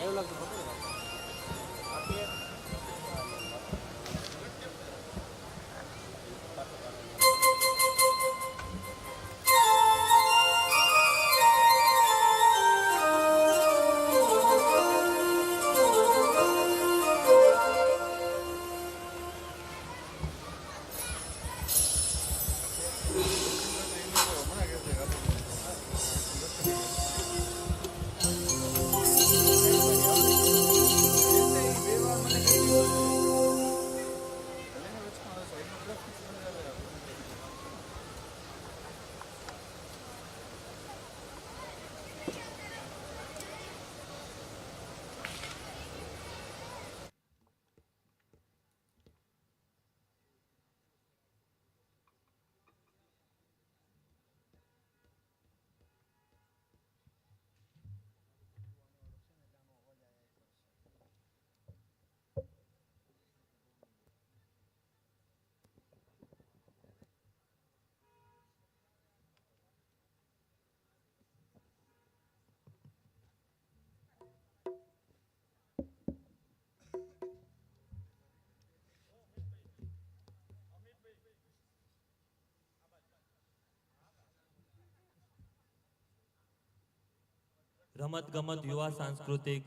કેવું લાગતું રમત ગમત યુવા સાંસ્કૃતિક,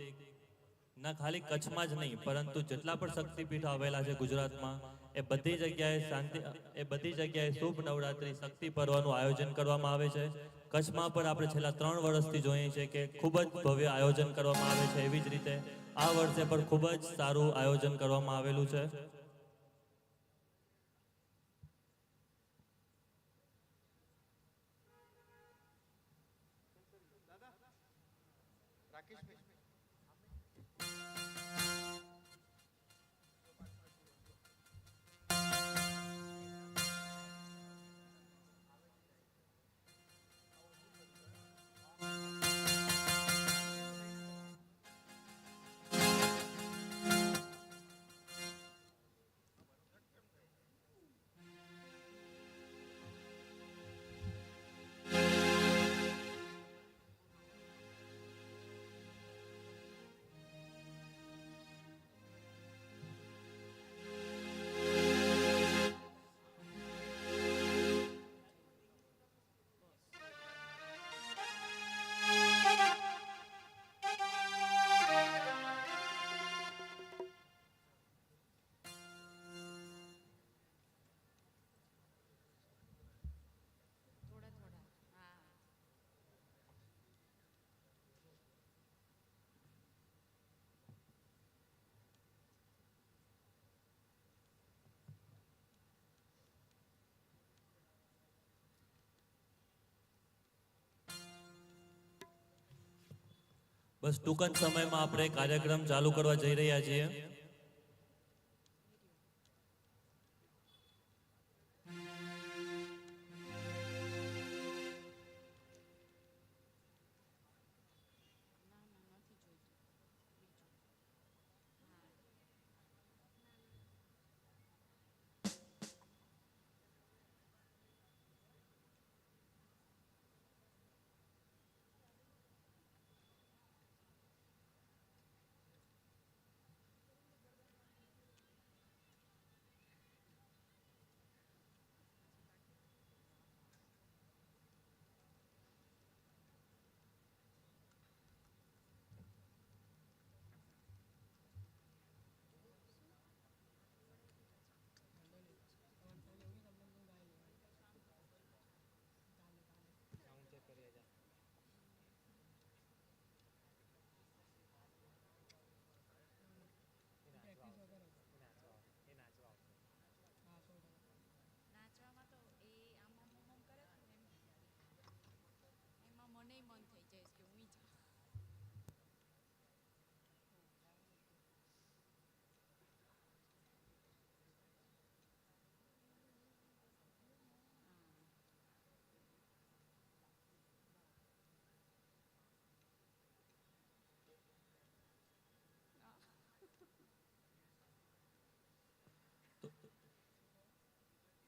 ના ખાલી કચ્છમાં જ નહીં, પરંતુ જેટલા પણ શક્તિપીઠ આવેલા છે ગુજરાતમાં, એ બધી જગ્યાએ શાંતિ, એ બધી જગ્યાએ શુભ નવરાત્રી, શક્તિ પર્વનું આયોજન કરવામાં આવે છે. કચ્છમાં પણ આપણે છેલ્લા ત્રણ વર્ષથી જોઈએ છીએ કે ખૂબ જ ભવ્ય આયોજન કરવામાં આવે છે એવી જ રીતે આ વર્ષે પણ ખૂબ જ સારું આયોજન કરવામાં આવેલું છે. બસ ટૂંક જ સમયમાં આપણે કાર્યક્રમ ચાલુ કરવા જઈ રહ્યા છીએ.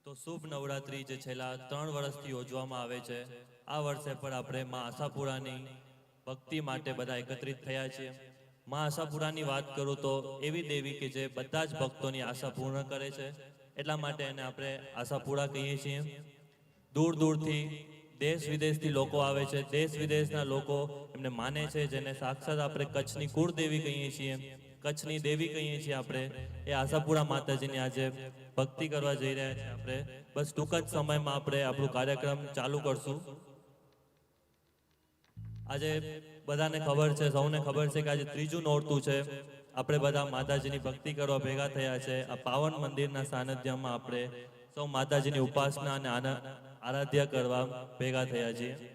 તો શુભ નવરાત્રી જે છેલ્લા ત્રણ વર્ષથી યોજવામાં આવે છે, આ વર્ષે પણ આપણે માં આશાપુરાની ભક્તિ માટે બધા એકત્રિત થયા છીએ. મા આશાપુરાની વાત કરું તો એવી દેવી કે જે બધા જ ભક્તોની આશા પૂર્ણ કરે છે, એટલા માટે એને આપણે આશાપુરા કહીએ છીએ. દૂર દૂરથી દેશ વિદેશથી લોકો આવે છે, દેશ વિદેશના લોકો એમને માને છે, જેને સાક્ષાત આપણે કચ્છની કુળદેવી કહીએ છીએ. કચ્છની દેવી કહીએ છીએ આપણે. એ આશાપુરા માતાજીની આજે ભક્તિ કરવા જઈ રહ્યા છીએ આપણે. બસ ટૂંક જ સમયમાં આપણે આપણું કાર્યક્રમ ચાલુ કરશું. આજે બધાને ખબર છે, સૌને ખબર છે કે આજે ત્રીજું નોરતું છે. આપણે બધા માતાજીની ભક્તિ કરવા ભેગા થયા છે. આ પાવન મંદિરના સાનિધ્યમાં આપણે સૌ માતાજીની ઉપાસના અને આરાધ્ય કરવા ભેગા થયા છીએ.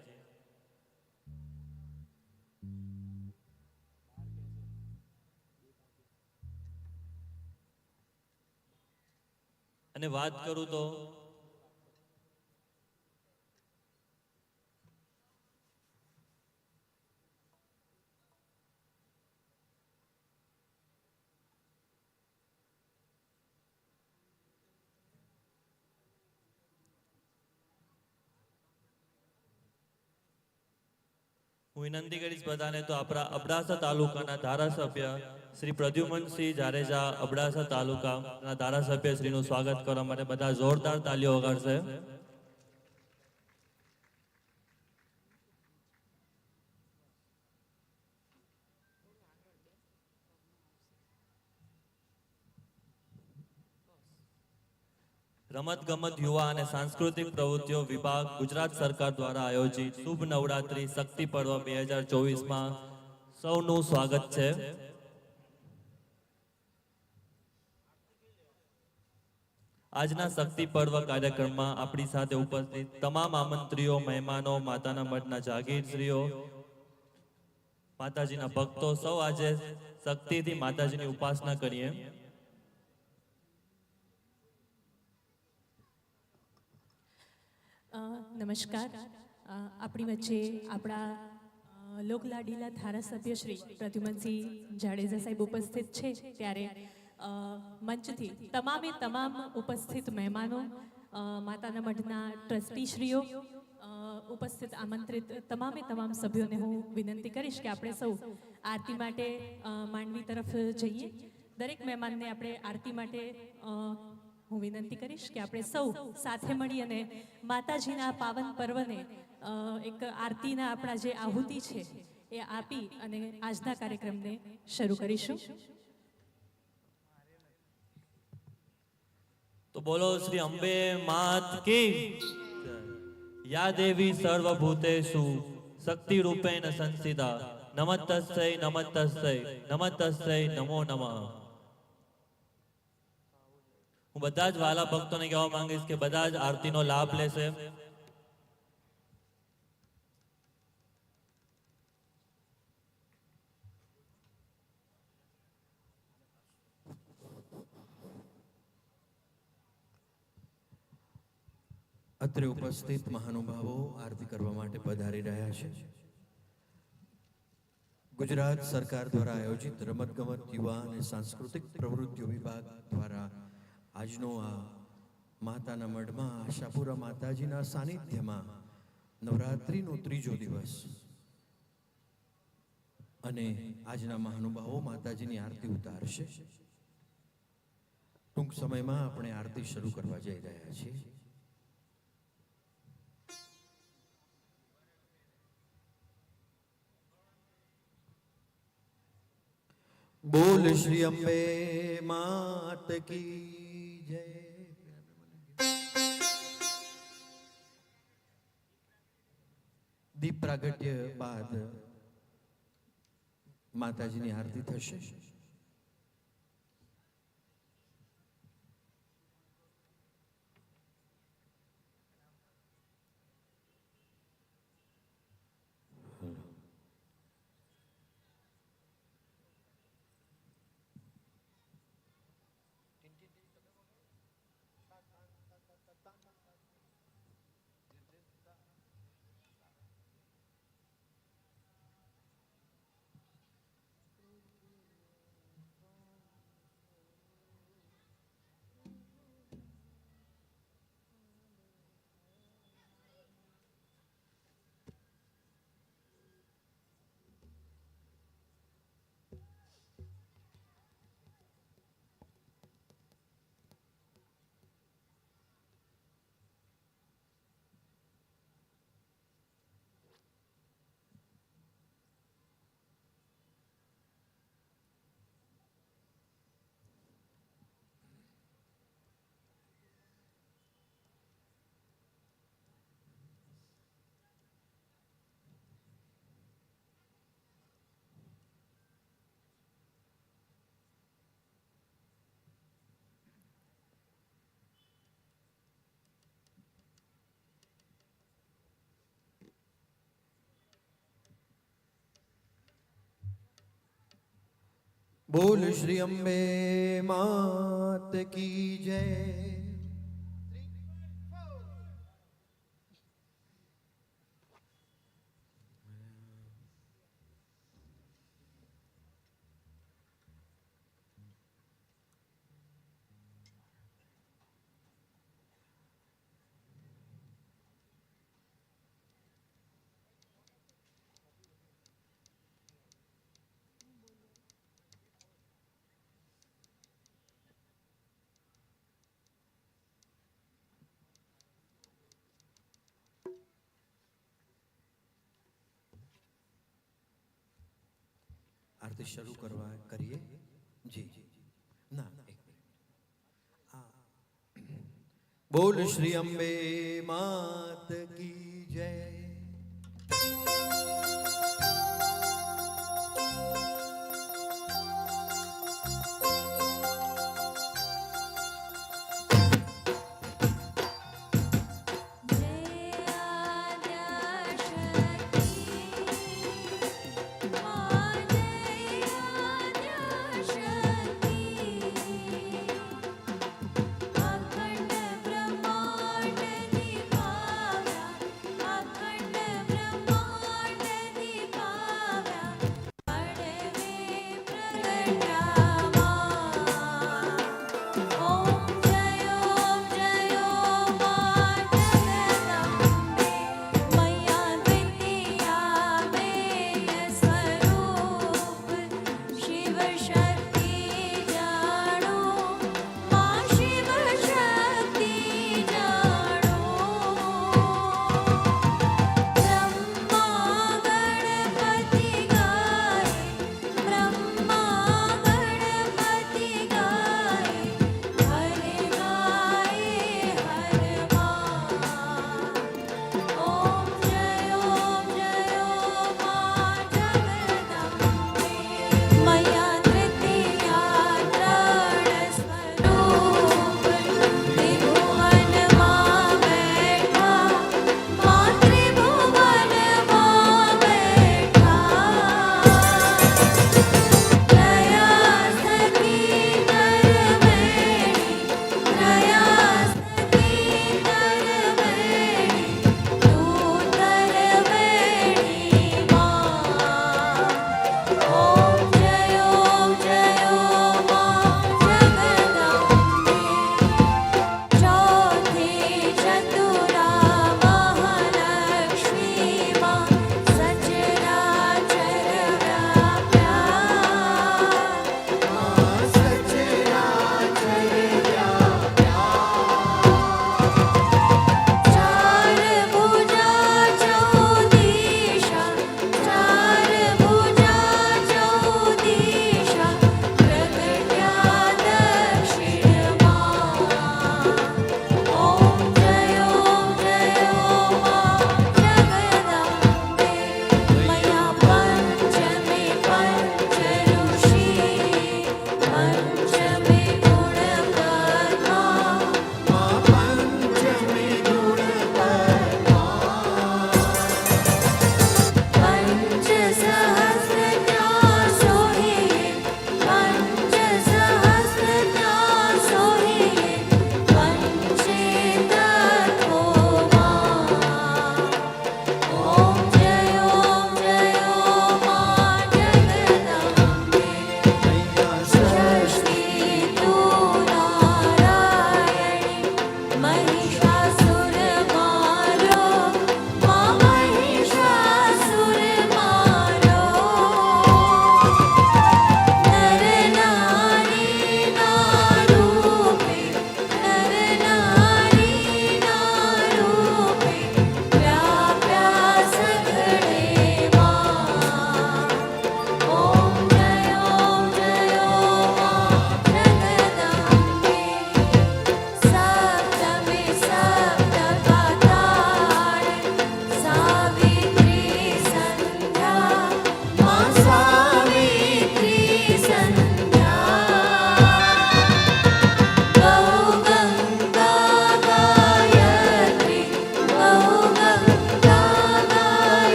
અને વાત કરું તો હું વિનંતી કરીશ બધાને તો આપણા અબડાસા તાલુકાના ધારાસભ્ય શ્રી પ્રદ્યુમનસિંહ જાડેજા અબડાસા તાલુકાના ધારાસભ્ય શ્રીનું સ્વાગત કરવા માટે બધા જોરદાર તાલીઓ વગાડશે. રમત ગમત યુવા અને સાંસ્કૃતિક પ્રવૃત્તિઓ વિભાગ ગુજરાત સરકાર દ્વારા આયોજિત શુભ નવરાત્રી શક્તિ પર્વ બે હજાર ચોવીસમાં સૌનું સ્વાગત છે. આજના શક્તિ પર્વ કાર્યક્રમમાં આપણી સાથે ઉપસ્થિત તમામ આમંત્રીઓ, મહેમાનો, માતાના મઠના જાગીરશ્રીઓ, માતાજીના ભક્તો, સૌ આજે શક્તિથી માતાજીની ઉપાસના કરીએ. નમસ્કાર. આપણી વચ્ચે આપણા લોકલાડીલા ધારાસભ્ય શ્રી પ્રદ્યુમનસિંહ જાડેજા સાહેબ ઉપસ્થિત છે ત્યારે મંચથી તમામે તમામ ઉપસ્થિત મહેમાનો માતાના મઠના ટ્રસ્ટીશ્રીઓ ઉપસ્થિત આમંત્રિત તમામે તમામ સભ્યોને હું વિનંતી કરીશ કે આપણે સૌ આરતી માટે માંડવી તરફ જઈએ. દરેક મહેમાનને આપણે આરતી માટે હું વિનંતી કરીશ કે આપણે સૌ સાથે મળી અને માતાજીના પાવન પર્વને એક આરતીના આપણા જે આહુતિ છે, એ આપી અને આજના કાર્યક્રમને શરૂ કરીશું. તો બોલો શ્રી અંબે માત કી યા દેવી સર્વભૂતેષુ શક્તિ રૂપેણ સંસિદા. નમસ્તસ્ય નમસ્તસ્ય નમસ્તસ્ય નમો નમઃ. હું બધા જ વાલા ભક્તોને કહેવા માંગીશ કે બધા જ આરતીનો લાભ લેશે અત્રે ઉપસ્થિત મહાનુભાવો આરતી કરવા માટે પધારી રહ્યા છે. ગુજરાત સરકાર દ્વારા આયોજિત રમતગમત, યુવા અને સાંસ્કૃતિક પ્રવૃત્તિઓ વિભાગ દ્વારા આજનો આ માતાના મઢમાં, આશાપુરા માતાજીના સાનિધ્યમાં નવરાત્રિનો ત્રીજો દિવસ. અને આજના મહાનુભાવો માતાજીની આરતી ઉતારશે. ટૂંક સમયમાં આપણે આરતી શરૂ કરવા જઈ રહ્યા છીએ. બોલ શ્રી અંબે, માત કી જય દીપ પ્રાગટ્ય બાદ માતાજીની આરતી થશે. બોલ શ્રી અંબે માત કી જય આરતી શરૂ કરવા કરીએ જી ના. બોલ શ્રી અંબે માત કી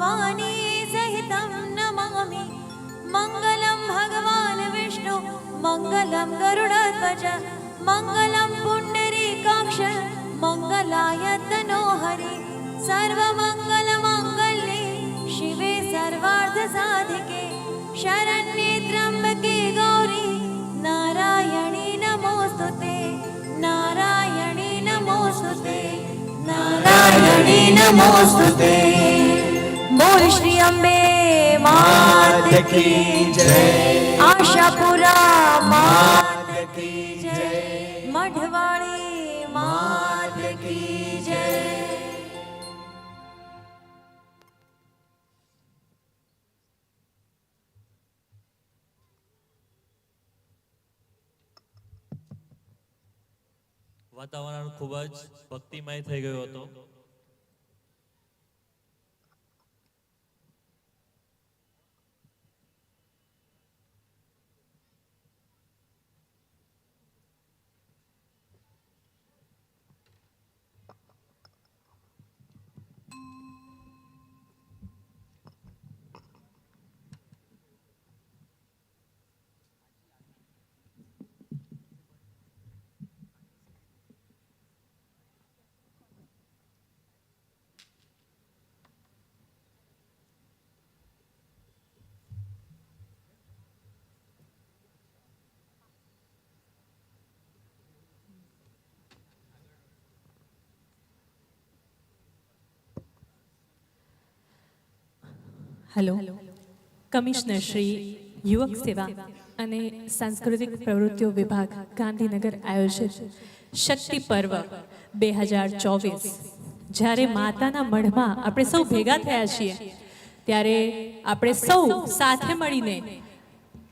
भवानी सहितं नमामि। मङ्गलं भगवान् विष्णु मङ्गलं गरुडध्वज मङ्गलं पुण्डरीकाक्ष मङ्गलाय तनोहरि सर्वमङ्गलमाङ्गल्ये शिवे सर्वार्थसाधिके शरण्ये त्र्यम्बके गौरी नारायणी नमोऽस्तु ते नारायणी नमोऽस्तु ते नारायणी नमोऽस्तु ते श्री अम्बे मात की जय आशापुरा मात की जय मढ़वाड़ी मात की जय વાતાવરણ ખૂબ જ ભક્તિમય થઈ ગયું હતું હેલો. કમિશનર શ્રી, યુવક સેવા અને સાંસ્કૃતિક પ્રવૃત્તિઓ વિભાગ ગાંધીનગર આયોજિત શક્તિ પર્વ બે હજાર ચોવીસ. જ્યારે માતાના મઢમાં આપણે સૌ ભેગા થયા છીએ, ત્યારે આપણે સૌ સાથે મળીને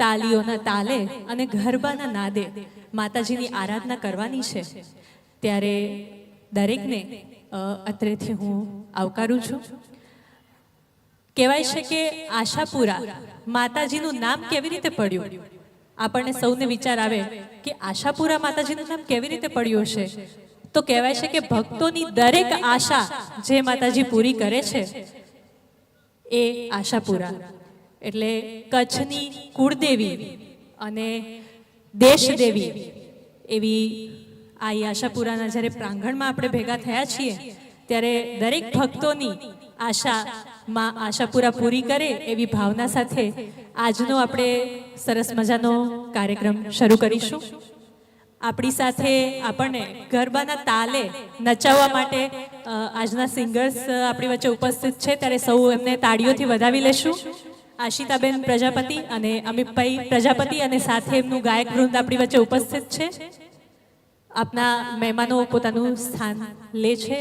તાલીઓના તાલે અને ગરબાના નાદે માતાજીની આરાધના કરવાની છે. ત્યારે દરેકને અત્રેથી હું આવકારું છું. કહેવાય છે કે આશાપુરા માતાજીનું નામ કેવી રીતે પડ્યું? આપણને સૌને વિચાર આવે કે આશાપુરા માતાજીનું નામ કેવી રીતે પડ્યું હશે? તો કહેવાય છે કે ભક્તોની દરેક આશા જે માતાજી પૂરી કરે છે એ આશાપુરા. એટલે કચ્છની કુળદેવી અને દેશદેવી એવી આ આશાપુરાના જ્યારે પ્રાંગણમાં આપણે ભેગા થયા છીએ, ત્યારે દરેક ભક્તોની આશા, માં આશાપુરા પૂરી કરે એવી ભાવના સાથે આજનો આપણે સરસ મજાનો કાર્યક્રમ શરૂ કરીશું. આપણી સાથે આપણને ગરબાના તાલે નચાવવા માટે આજના સિંગર્સ આપણી વચ્ચે ઉપસ્થિત છે, ત્યારે સૌ એમને તાળીઓથી વધાવી લેશું. આશિતાબેન પ્રજાપતિ અને અમિતભાઈ પ્રજાપતિ અને સાથે એમનું ગાયક વૃંદ આપણી વચ્ચે ઉપસ્થિત છે. આપના મહેમાનો પોતાનું સ્થાન લે છે.